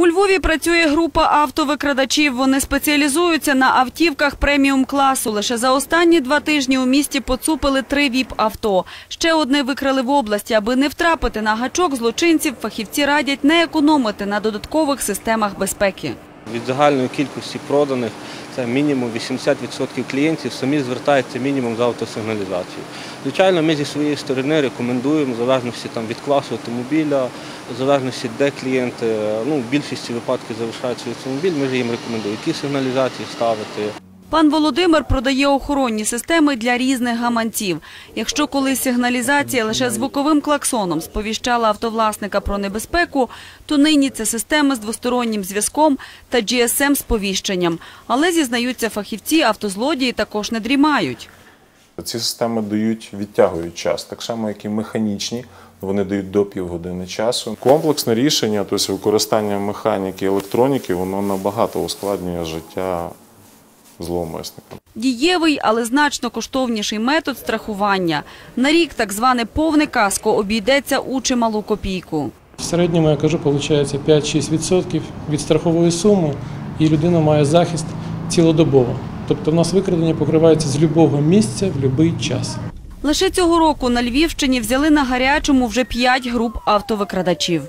У Львові працює група автовикрадачів. Вони спеціалізуються на автівках преміум класу. Лише за останні два тижні у місті поцупили три ВІП-авто. Ще одне викрали в області. Аби не втрапити на гачок злочинців, фахівці радять не економити на додаткових системах безпеки. Від загальної кількості проданих це мінімум 80% клієнтів самі звертаються мінімум за автосигналізацією. Звичайно, ми зі своєї сторони рекомендуємо, в залежності там, від класу автомобіля, в залежності де клієнти, ну, в більшості випадків залишають свій автомобіль, ми ж їм рекомендуємо, які сигналізації ставити. Пан Володимир продає охоронні системи для різних гаманців. Якщо колись сигналізація лише звуковим клаксоном сповіщала автовласника про небезпеку, то нині це системи з двостороннім зв'язком та GSM-сповіщенням. Але, зізнаються фахівці, автозлодії також не дрімають. Ці системи дають, відтягують час, так само, як і механічні, вони дають до півгодини часу. Комплексне рішення, тобто використання механіки і електроніки, воно набагато ускладнює життя зловмисника. Дієвий, але значно коштовніший метод страхування. На рік так зване повне каско обійдеться у чималу копійку. В середньому, я кажу, виходить 5-6% від страхової суми, і людина має захист цілодобово. Тобто в нас викрадення покривається з будь-якого місця в будь-який час. Лише цього року на Львівщині взяли на гарячому вже п'ять груп автовикрадачів.